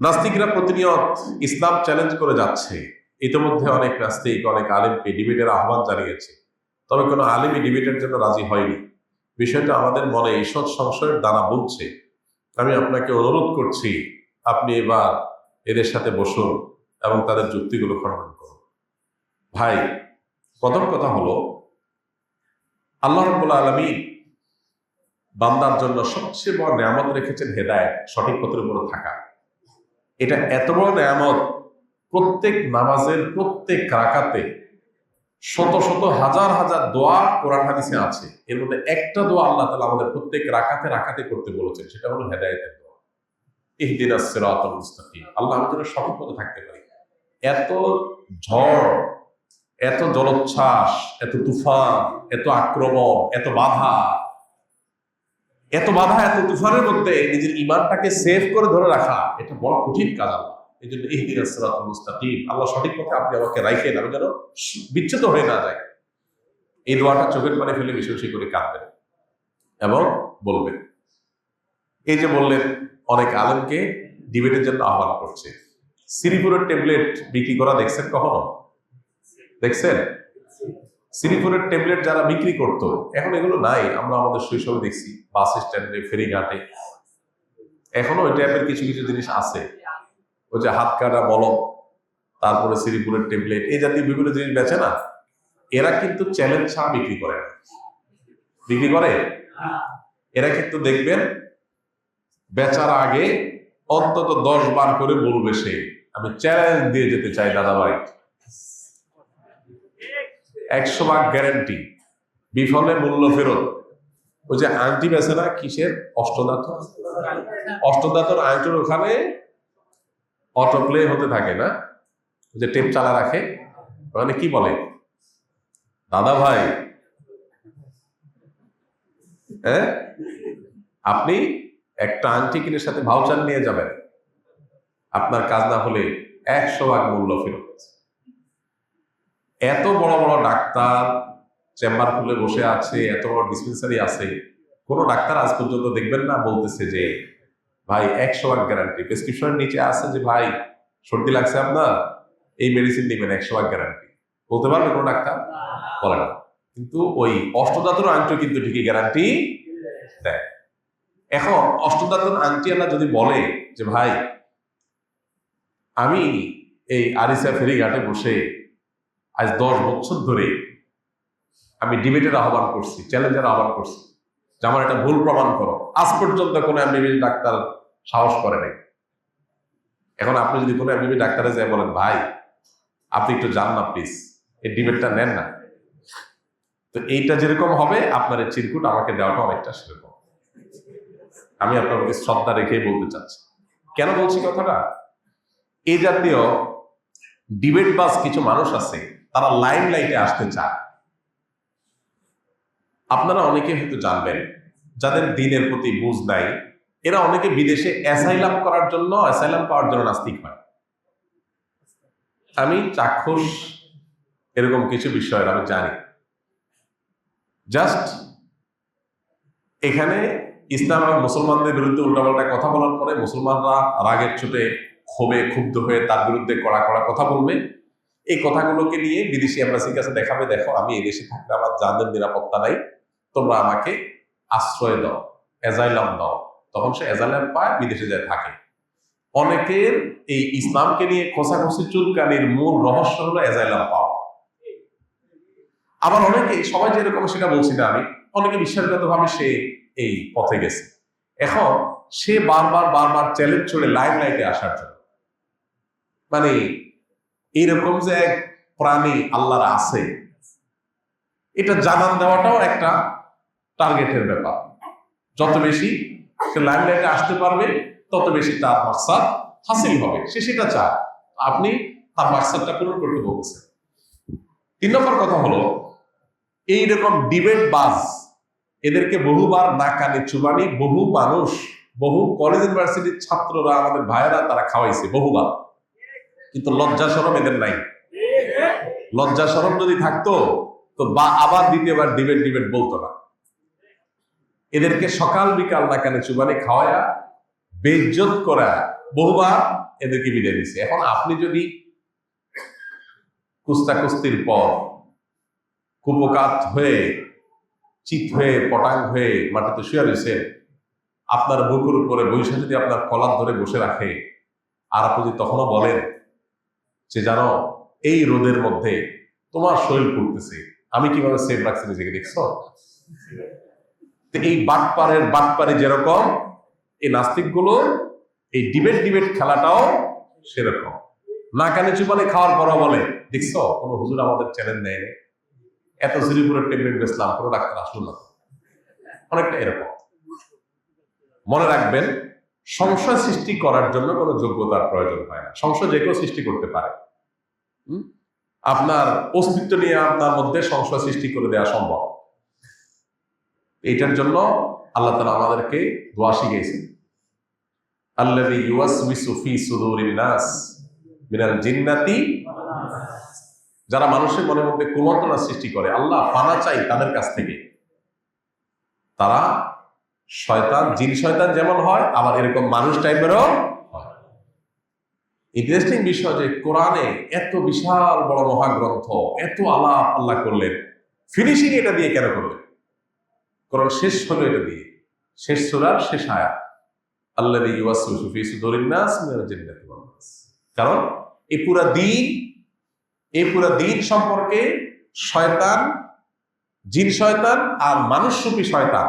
নাস্তিকরা প্রতিনিয়ত ইসলাম চ্যালেঞ্জ করে যাচ্ছে। ইতিমধ্যে অনেক নাস্তিক, অনেক আলিমকে ডিবেটের আহ্বান জানিয়েছে। তবে কোনো আলিমই ডিবেটের জন্য রাজি হয়নি। বিষয়টা আমাদের মনে ঈষৎ সংশয়ের দানা বুনছে। আমি আপনাকে অনুরোধ করছি, আপনি এবার এদের সাথে বসুন এবং তাদের যুক্তিগুলো খণ্ডন করুন। ভাই, প্রথম কথা হলো, আল্লাহ রব্বুল আলমী বান্দার জন্য সবচেয়ে বড় নিয়ামত রেখেছেন হেদায়ত, সঠিক পথের উপরে থাকা। এটা এত বড় নিয়ামত, প্রত্যেক নামাজের প্রত্যেক রাকাতে শত শত হাজার হাজার দোয়া কোরআন হাদিসে আছে। এর মধ্যে একটা দোয়া আল্লাহ তালা আমাদের প্রত্যেক রাকাতে রাখাতে করতে বলেছেন, সেটা হলো হেদায়তের দোয়া। ইহদিন সিরাতুল মুস্তাকিম। আল্লাহ আমাদের সঠিক পথে থাকতে পারি। এত ঝড়, এত জলোচ্ছ্বাস, এত তুফান, এত আক্রমণ, এত বাধা এত বাধা, এত তুফানের মধ্যে নিজের ইমানটাকে সেভ করে ধরে রাখা, এটা বড় কঠিন কাজ এই জন্য ইহদিন সিরাতুল মুস্তাকিম। আল্লাহ সঠিক পথে আপনি আমাকে রাখেন আমি যেন বিচ্ছেদ হয়ে না যায় এই দোয়াটা চোখের পানে ফেলে বেশি করে কাঁদবেন এবং বলবেন। এই যে বললেন, অনেক আলেমকে ডিবেটের জন্য আহ্বান করছে। শ্রীপুরের ট্যাবলেট বিক্রি করা দেখছেন কখনো? দেখছেন? শ্রীপুরের ট্যাবলেট যারা বিক্রি করতো, এখন এগুলো নাই। আমরা আমাদের শৈশবে দেখছি, বাস স্ট্যান্ডে, ফেরিঘাটে। এখনও ওই টাইপের কিছু কিছু জিনিস আছে। ওই যে হাত কাটা মলম তারপরে শ্রীপুরের ট্যাবলেট, এই জাতীয় বিভিন্ন জিনিস বেচে না। এরা কিন্তু চ্যালেঞ্জ ছাড়া বিক্রি করে বিক্রি করে? এরা কিন্তু দেখবেন, বেচার আগে অন্তত দশ বার করে বলবে সে, আমি চ্যালেঞ্জ দিয়ে যেতে চাই দাদা ভাই একশো ভাগ গ্যারেন্টি বিফলে মূল্য ফেরত। ওই যে আংটি বেছে না, কিসের? অষ্টদাত অষ্টদাতর আংটির ওখানে অটো প্লে হতে থাকে না, যে টেপ চালা রাখে। ওখানে কি বলে? দাদা ভাই হ্যাঁ? আপনি একটা আংটি কিনের সাথে ভাউচার নিয়ে যাবেন। আপনার কাজ না হলে একশো ভাগ মূল্য ফেরত। এত বড় বড় ডাক্তার চেম্বার খুলে বসে আছে, এত বড় ডিসপেন্সারি আছে, কোনো ডাক্তার আজ পর্যন্ত দেখবেন না বলতেছে যে, ভাই, একশো ভাগ গ্যারান্টি প্রেসক্রিপশনের নিচে আছে যে, ভাই, সর্দি লাগছে আপনার, এই মেডিসিন নেবেন, একশো ভাগ গ্যারান্টি বলতে পারবে কোনো ডাক্তার? বলে না। কিন্তু ওই অষ্টদাতুর আংটি কিন্তু ঠিকই গ্যারান্টি দেয়। এখন অষ্টদাতুর আংটি আল্লাহ যদি বলে যে, ভাই, আমি এই আরিসা ফেরিঘাটে বসে আজ দশ বছর ধরে আমি ডিবেটের আহ্বান করছি চ্যালেঞ্জের আহ্বান করছি যে আমার একটা ভুল প্রমাণ করো। আজ পর্যন্ত কোনো এমবিবি ডাক্তার সাহস করে নাই। এখন আপনি যদি কোনো এমবিবি ডাক্তারে যায় বলেন, ভাই, আপনি একটু যান না প্লিজ এই ডিবেটটা নেন না। তো এইটা যেরকম হবে, আপনার এই চিরকুট আমাকে দেওয়াটা অনেকটা সেরকম। আমি আপনার প্রতি শ্রদ্ধা রেখেই বলতে চাচ্ছি। কেন বলছি কথাটা? এই জাতীয় ডিবেট বাস কিছু মানুষ আছে তারা লাইন লাইটে আসতে চায়। আপনারা অনেকে হয়তো জানবেন, যাদের দিনের প্রতি বুঝ নাই, এরা অনেকে বিদেশে অ্যাসাইলাম করার জন্য অ্যাসাইলাম পাওয়ার জন্য নাস্তিক হয়। আমি চাক্ষুষ এরকম কিছু বিষয়ের, আমি জানি। জাস্ট এখানে ইসলাম এবং মুসলমানদের বিরুদ্ধে উল্টাপাল্টা কথা বলার পরে মুসলমানরা রাগের ছুটে ক্ষোভে ক্ষুব্ধ হয়ে তার বিরুদ্ধে কড়া কড়া কথা বলবে। এই কথাগুলোকে নিয়ে বিদেশি এম্বাসির কাছে দেখাবে, দেখো আমি এই দেশে থাকলে আমার যাদের নিরাপত্তা নাই, তোমরা আমাকে আশ্রয় দাও এজাইলাম দাও। তখন সে এজাইলাম পায়, বিদেশে যায়, থাকে। অনেকের এই ইসলামকে নিয়ে খোসাখসি চুলকানির মূল রহস্য হলো এজাইলাম পাওয়া। আবার অনেকে, সবাই যেরকম সেটা বলছি না আমি, অনেকে বিশ্বাসগত ভাবে সে এই পথে গেছে। এখন সে বারবার বারবার চ্যালেঞ্জ ছড়ে লাইভ লাইটে আসার জন্য। মানে এইরকম যে এক প্রাণী আল্লাহর আছে, এটা জানান দেওয়াটাও একটা টার্গেটের ব্যাপার। যত বেশি সে লাইভ লাইটে আসতে পারবে, তত বেশি তার মাকসাদ হাসিল হবে। সে সেটা চায়। আপনি তার মাকসাদটা পূরণ করতে বলছেন তিন নম্বর কথা হলো, এইরকম ডিবেট বাজ। এদেরকে বহুবার নাকানি, চুবানি, বহু মানুষ, বহু কলেজ ইউনিভার্সিটির ছাত্ররা, আমাদের ভাইয়েরা তারা খাওয়াইছে, বহুবার। কিন্তু লজ্জা সরম এদের নাই। লজ্জা সরম যদি থাকতো, তো বা আবার দ্বিতীয়বার ডিবেট ডিবেট বলতো না। এদেরকে সকাল বিকাল নাকানে চুবানি খাওয়ায়া, বেজ্জত করা, বহুবার এদেরকে বিদায় দিছে। এখন আপনি যদি কুস্তা কুস্তির পর কুপকাত হয়ে, চিত হয়ে, পটাং হয়ে মাটিতে শুয়ে রয়েছে আপনার বুকুর উপরে বৈশা যদি আপনার কলার ধরে বসে রাখে, আর আপনি তখনও বলেন যে জানো, এই রোদের মধ্যে তোমার শরীর পড়তেছে। আমি কীভাবে সেভ রাখছি নিজেকে, দেখছ? এই বাটপারের বাটপারে যেরকম, এই নাস্তিকগুলো, এই ডিবেট ডিবেট খেলাটাও সেরকম। না কানে চুপানে খাওয়ার পরও বলে, দেখছ, কোনো হুজুর আমাদের চ্যালেঞ্জ নেয় এত সিরিপুরের ট্যাবলেট বেচলাম, কোনো ডাক্তার আসলো না। অনেকটা এরকম। মনে রাখবেন সংশয় সৃষ্টি করার জন্য কোনো যোগ্যতার প্রয়োজন হয় না। সংশয় যে কেউ সৃষ্টি করতে পারে। আপনার অস্তিত্ব নিয়ে আপনার মধ্যে সংশয় সৃষ্টি করে দেওয়া সম্ভব। এটার জন্য আল্লাহ তালা আমাদেরকে দোয়া শিখিয়েছেন। আল্লাযী ইউওয়াসউইসু ফি সুদুরিন নাস মিনাল জিন্নাতি যারা মানুষের মনের মধ্যে কুমন্ত্রণা সৃষ্টি করে, আল্লাহ পানা চাই তাদের কাছ থেকে। তারা শয়তান, জিন শয়তান যেমন হয়, আবার এরকম মানুষ টাইপেরও ইন্টারেস্টিং বিষয় যে কোরআনে এত বিশাল বড় মহাগ্রন্থ, এত আলাপ আল্লাহ করলেন। ফিনিশিং এটা দিয়ে কেন করলেন? কোরআন শেষ হলো এটা দিয়ে। শেষ সুরার শেষ আয়া আল্লাহ কারণ এই পুরা দিন, এই পুরা দিন সম্পর্কে শয়তান, জিন শয়তান আর মানুষরূপী শয়তান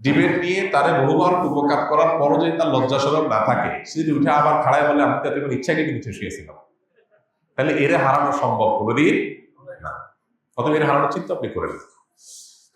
ডিবেট নিয়ে তারে বহুবার উপকার করার পরও যদি তার লজ্জা সরব না থাকে, সে যদি উঠে আবার খাড়ায় বলে, আমি তাতে ইচ্ছা কিন্তু উঠে শুয়েছিলাম তাহলে এরে হারানো সম্ভব কোনোদিন না। প্রথমে এর হারানোর চিন্তা আপনি করে নেন